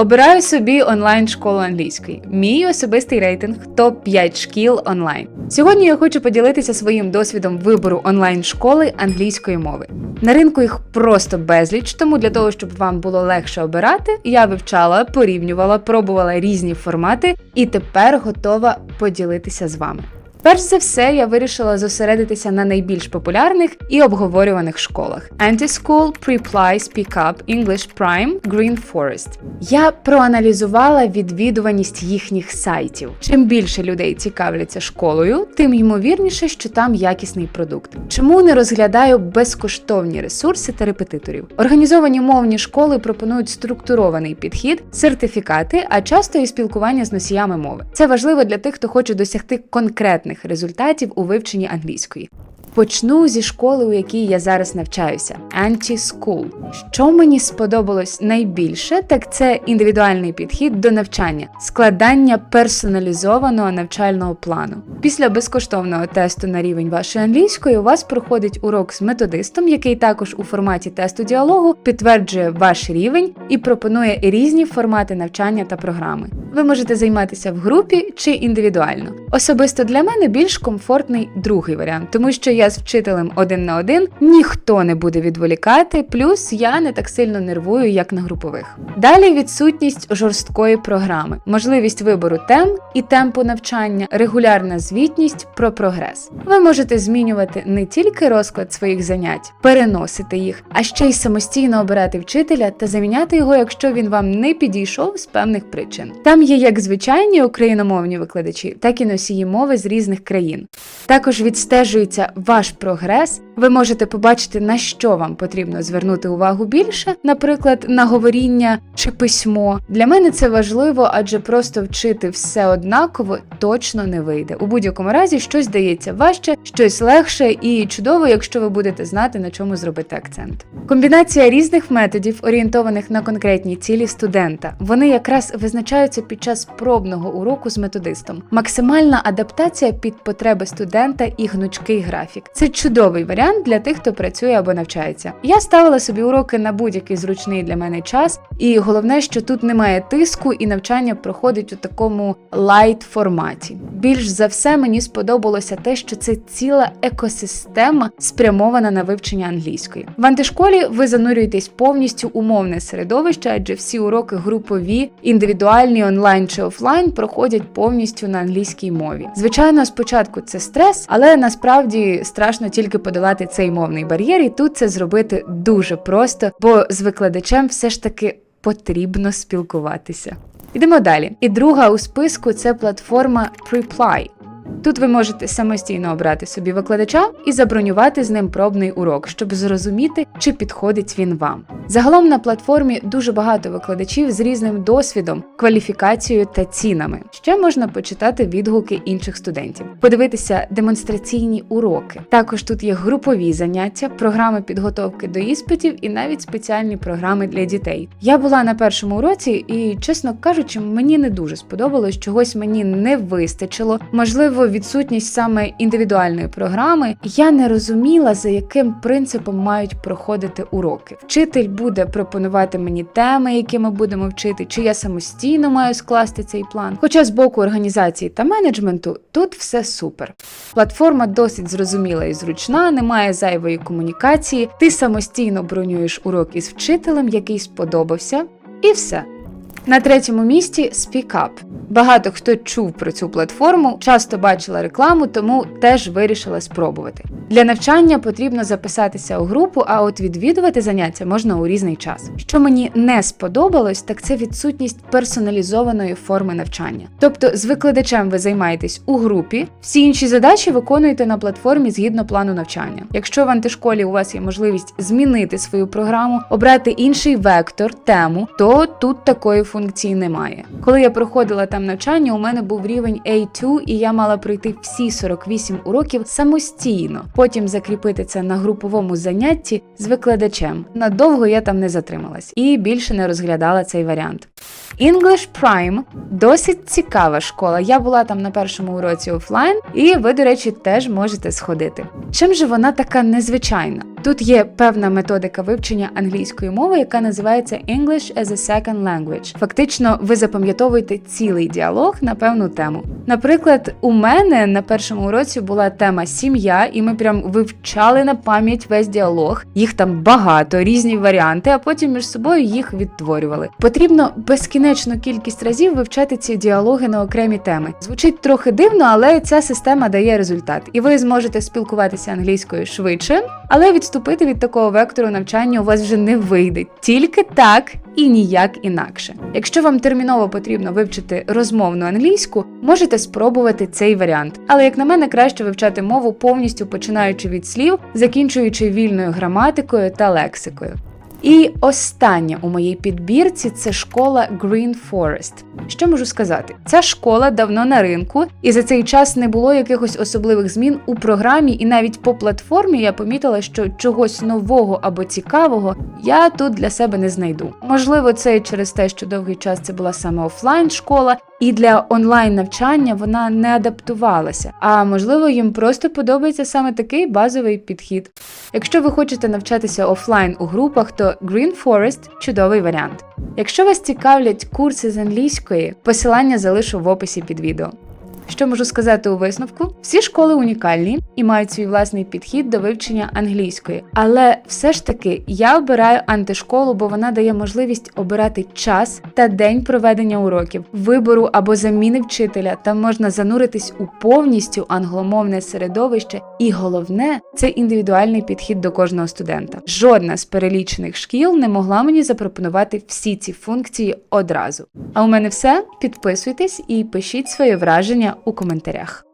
Обираю собі онлайн школу англійської. Мій особистий рейтинг топ 5 шкіл онлайн. Сьогодні я хочу поділитися своїм досвідом вибору онлайн школи англійської мови. На ринку їх просто безліч, тому для того, щоб вам було легше обирати, я вивчала, порівнювала, пробувала різні формати і тепер готова поділитися з вами. Перш за все, я вирішила зосередитися на найбільш популярних і обговорюваних школах: Anti-School, Pre-Ply, Speak Up, English Prime, Green Forest. Я проаналізувала відвідуваність їхніх сайтів. Чим більше людей цікавляться школою, тим ймовірніше, що там якісний продукт. Чому не розглядаю безкоштовні ресурси та репетиторів? Організовані мовні школи пропонують структурований підхід, сертифікати, а часто і спілкування з носіями мови. Це важливо для тих, хто хоче досягти конкретних результатів у вивченні англійської. Почну зі школи, у якій я зараз навчаюся Anti-School. Що мені сподобалось найбільше, так це індивідуальний підхід до навчання, складання персоналізованого навчального плану. Після безкоштовного тесту на рівень вашої англійської у вас проходить урок з методистом, який також у форматі тесту діалогу підтверджує ваш рівень і пропонує різні формати навчання та програми. Ви можете займатися в групі чи індивідуально. Особисто для мене більш комфортний другий варіант, тому що я з вчителем один на один ніхто не буде відволікати, плюс я не так сильно нервую, як на групових. Далі відсутність жорсткої програми, можливість вибору тем і темпу навчання, регулярна звітність про прогрес. Ви можете змінювати не тільки розклад своїх занять, переносити їх, а ще й самостійно обирати вчителя та заміняти його, якщо він вам не підійшов з певних причин. Там є як звичайні україномовні викладачі, так і носії мови з різних країн. Також відстежується ваш прогрес. Ви можете побачити, на що вам потрібно звернути увагу більше, наприклад, на говоріння чи письмо. Для мене це важливо, адже просто вчити все однаково точно не вийде. У будь-якому разі щось дається важче, щось легше і чудово, якщо ви будете знати, на чому зробити акцент. Комбінація різних методів, орієнтованих на конкретні цілі студента, вони якраз визначаються під час пробного уроку з методистом. Максимальна адаптація під потреби студента і гнучкий графік. Це чудовий варіант для тих, хто працює або навчається. Я ставила собі уроки на будь-який зручний для мене час, і головне, що тут немає тиску, і навчання проходить у такому лайт форматі. Більш за все мені сподобалося те, що це ціла екосистема спрямована на вивчення англійської. В антишколі ви занурюєтесь повністю у мовне середовище, адже всі уроки групові, індивідуальні, онлайн чи офлайн проходять повністю на англійській мові. Звичайно, спочатку це стрес, але насправді страшно тільки подолати цей мовний бар'єр, і тут це зробити дуже просто, бо з викладачем все ж таки потрібно спілкуватися. Йдемо далі. І друга у списку це платформа Preply. Тут ви можете самостійно обрати собі викладача і забронювати з ним пробний урок, щоб зрозуміти, чи підходить він вам. Загалом на платформі дуже багато викладачів з різним досвідом, кваліфікацією та цінами. Ще можна почитати відгуки інших студентів, подивитися демонстраційні уроки. Також тут є групові заняття, програми підготовки до іспитів і навіть спеціальні програми для дітей. Я була на першому уроці, і, чесно кажучи, мені не дуже сподобалось, чогось мені не вистачило. Можливо, відсутність саме індивідуальної програми. Я не розуміла, за яким принципом мають проходити уроки. Вчитель буде пропонувати мені теми, які ми будемо вчити, чи я самостійно маю скласти цей план. Хоча з боку організації та менеджменту тут все супер. Платформа досить зрозуміла і зручна, немає зайвої комунікації. Ти самостійно бронюєш урок із вчителем, який сподобався, і все. На третьому місці Speak Up. Багато хто чув про цю платформу, часто бачила рекламу, тому теж вирішила спробувати. Для навчання потрібно записатися у групу, а от відвідувати заняття можна у різний час. Що мені не сподобалось, так це відсутність персоналізованої форми навчання. Тобто з викладачем ви займаєтесь у групі, всі інші задачі виконуєте на платформі згідно плану навчання. Якщо в антишколі у вас є можливість змінити свою програму, обрати інший вектор, тему, то тут такої функції немає. Коли я проходила там навчання, у мене був рівень A2, і я мала пройти всі 48 уроків самостійно. Потім закріпити це на груповому занятті з викладачем. Надовго я там не затрималась і більше не розглядала цей варіант. English Prime досить цікава школа. Я була там на першому уроці офлайн, і ви, до речі, теж можете сходити. Чим же вона така незвичайна? Тут є певна методика вивчення англійської мови, яка називається English as a Second Language. Фактично, ви запам'ятовуєте цілий діалог на певну тему. Наприклад, у мене на першому уроці була тема сім'я, і ми прям вивчали на пам'ять весь діалог. Їх там багато, різні варіанти, а потім між собою їх відтворювали. Потрібно безкінечну кількість разів вивчати ці діалоги на окремі теми. Звучить трохи дивно, але ця система дає результат, і ви зможете спілкуватися англійською швидше, але відступити від такого вектору навчання у вас вже не вийде. Тільки так і ніяк інакше. Якщо вам терміново потрібно вивчити розмовну англійську, можете спробувати цей варіант. Але як на мене, краще вивчати мову повністю починаючи від слів, закінчуючи вільною граматикою та лексикою. І останнє у моїй підбірці це школа Green Forest. Що можу сказати? Ця школа давно на ринку, і за цей час не було якихось особливих змін у програмі, і навіть по платформі я помітила, що чогось нового або цікавого я тут для себе не знайду. Можливо, це через те, що довгий час це була саме офлайн школа, і для онлайн навчання вона не адаптувалася. А можливо, їм просто подобається саме такий базовий підхід. Якщо ви хочете навчатися офлайн у групах, то Green Forest – чудовий варіант. Якщо вас цікавлять курси з англійської, посилання залишу в описі під відео. Що можу сказати у висновку? Всі школи унікальні і мають свій власний підхід до вивчення англійської. Але все ж таки я обираю антишколу, бо вона дає можливість обирати час та день проведення уроків, вибору або заміни вчителя. Там можна зануритись у повністю англомовне середовище, і головне це індивідуальний підхід до кожного студента. Жодна з перелічених шкіл не могла мені запропонувати всі ці функції одразу. А у мене все. Підписуйтесь і пишіть своє враження у коментарях.